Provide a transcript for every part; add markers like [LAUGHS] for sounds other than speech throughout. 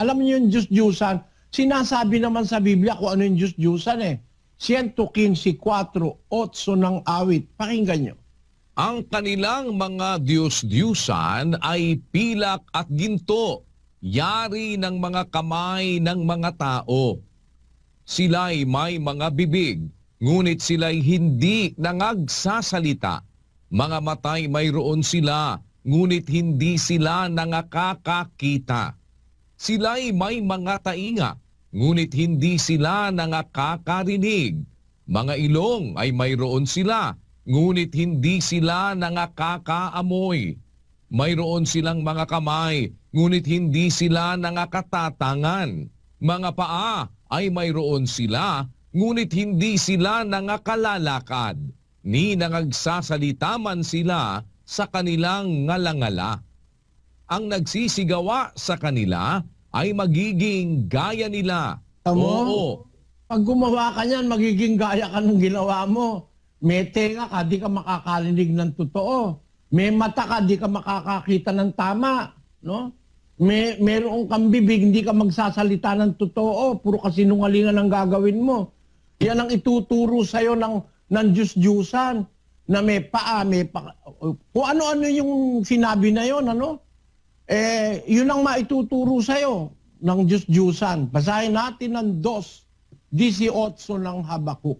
Alam niyo yung Diyos-Diyusan, sinasabi naman sa Biblia kung ano yung Diyos-Diyusan eh. 115.4, 8 ng awit. Pakinggan nyo. Ang kanilang mga Diyos-Diyusan ay pilak at ginto, yari ng mga kamay ng mga tao. Sila'y may mga bibig, ngunit sila'y hindi nangagsasalita. Mga matay mayroon sila, ngunit hindi sila nangakakakita. Sila'y may mga tainga, ngunit hindi sila nangakakarinig. Mga ilong ay mayroon sila, ngunit hindi sila nangakakaamoy. Mayroon silang mga kamay, ngunit hindi sila nangakatatangan. Mga paa ay mayroon sila, ngunit hindi sila nangakalalakad. Ni nangagsasalita man sila sa kanilang ngalangala. Ang nagsisigawa sa kanila ay magiging gaya nila. Tamo? Oo. Pag gumawa ka niyan, magiging gaya ka ng ginawa mo. May tenga ka, di ka makakarinig ng totoo. May mata ka, di ka makakakita ng tama. No? May meron kang bibig, hindi ka magsasalita ng totoo. Puro kasinungalingan ang gagawin mo. Yan ang ituturo sa'yo ng, ng Diyos-Diyusan na may paa, may pa, kung ano-ano yung sinabi na yon ano? Eh, yun ang maituturo sa'yo ng Diyos-Diyusan. Basahin natin ang 2, 18 ng Habakuk.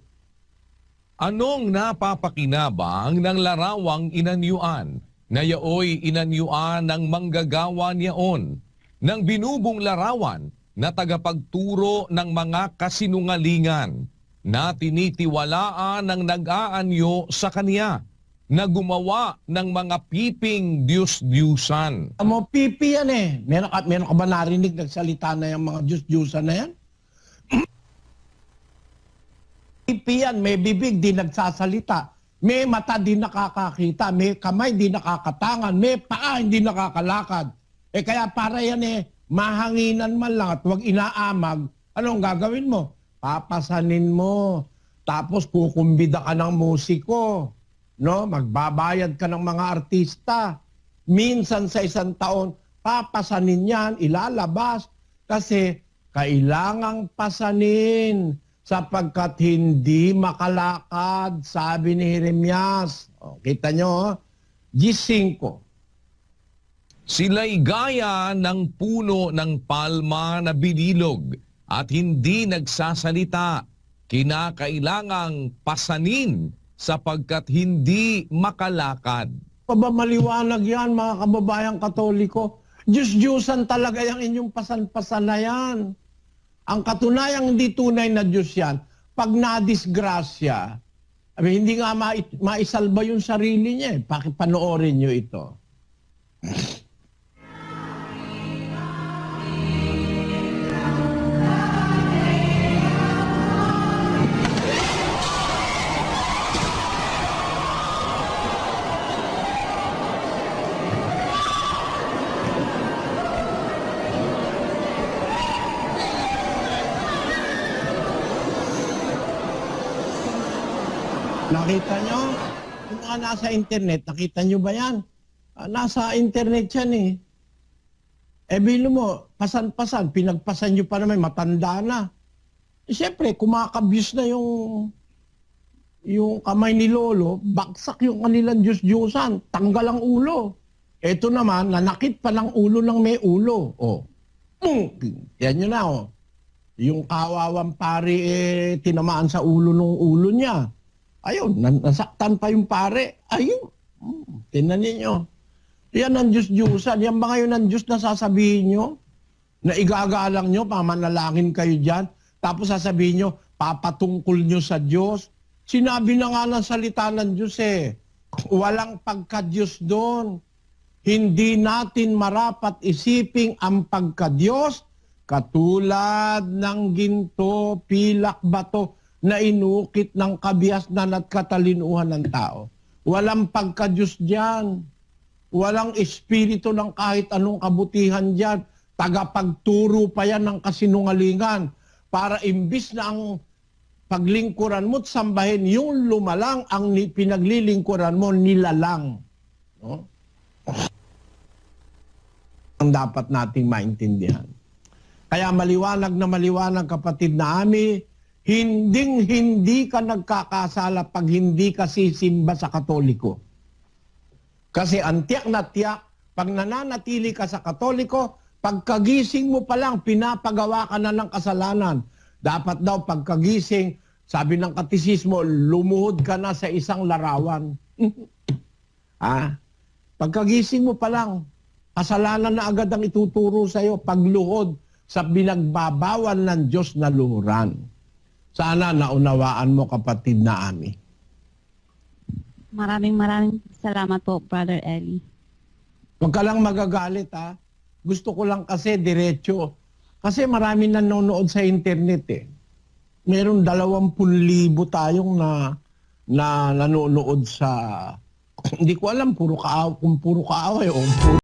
Anong napapakinabang ng larawang inanyuan na yaoy inanyuan ng manggagawa niyaon ng binubong larawan na tagapagturo ng mga kasinungalingan na tinitiwalaan ng nag-aanyo sa kaniya na gumawa ng mga piping Diyos-Diyusan. Mga pipi yan eh. Meron ka, meron ka ba narinig nagsalita na yung mga Diyos-Diyusan na yan? [CLEARS THROAT] pipi yan, may bibig, di nagsasalita. May mata, di nakakakita. May kamay, di nakakatangan. May paa, hindi nakakalakad. Eh kaya para yan eh, mahanginan man lang at huwag inaamag. Anong gagawin mo? Papasanin mo. Tapos kukumbida ka ng musiko. No? Magbabayad ka ng mga artista. Minsan sa isang taon, papasanin yan, ilalabas. Kasi kailangang pasanin sapagkat hindi makalakad, sabi ni Jeremias. O, kita nyo, oh. G5. Sila'y gaya ng puno ng palma na binilog at hindi nagsasalita. Kinakailangang pasanin sapagkat hindi makalakad. Pa ba maliwanag yan, mga kababayang katoliko? Diyos-Diyosan talaga yung inyong pasan-pasan na yan. Ang katunayang hindi tunay na Diyos yan, pag nadisgrasya, I mean, hindi nga ma- maisalba yung sarili niya eh. Pakipanoorin niyo ito. Nakita nyo? Yung mga nasa internet, nakita nyo ba yan? Ah, nasa internet yan eh. Eh, bilo mo, pasan-pasan, pinagpasan nyo pa naman, matanda na. Eh, Siyempre, kumakabuse na yung yung kamay ni Lolo, baksak yung kanilang Diyos-Diyosan, tanggal ang ulo. Ito naman, nanakit pa ng ulo ng may ulo. Oh. Mm, Yan yun na, oh. Yung kawawang pare, eh, tinamaan sa ulo ng ulo niya. Ayun, nasaktan pa yung pare. Ayun, mm, tinan ninyo. Yan ang Diyos-Diyusan. Yan ba ngayon ang Diyos na sasabihin nyo? Na igagalang nyo, pamanalangin kayo dyan. Tapos sasabihin nyo, papatungkol nyo sa Diyos. Sinabi na nga ng salita ng Diyos eh. Walang pagka-Diyos doon. Hindi natin marapat isiping ang pagka-Diyos katulad ng ginto, pilak, bato na inukit ng kabiasnan at katalinuhan ng tao. Walang pagka-Diyos diyan. Walang espiritu ng kahit anong kabutihan diyan. Tagapagturo pa yan ng kasinungalingan para imbis na ang paglingkuran mo at sambahin, yung lumalang ang pinaglilingkuran mo, nilalang. No? Ang dapat nating maintindihan. Kaya maliwanag na maliwanag kapatid na ami, hinding hindi ka nagkakasala pag hindi ka sisimba sa katoliko. Kasi ang tiyak na tiyak, pag nananatili ka sa katoliko, pagkagising mo pa lang, pinapagawa ka na ng kasalanan. Dapat daw pagkagising, sabi ng katisismo, lumuhod ka na sa isang larawan. [LAUGHS] ah, pagkagising mo pa lang, kasalanan na agad ang ituturo sa iyo pagluhod sa binagbabawal ng Diyos na luhuran. Sana naunawaan mo kapatid na ami. Maraming maraming salamat po, Brother Eli. Huwag ka lang magagalit ha. Gusto ko lang kasi diretso. Kasi marami nanonood sa internet eh. Meron dalawampun libo tayong na na nanonood sa [CLEARS THROAT] hindi ko alam puro kaaw kung puro kaaway o puro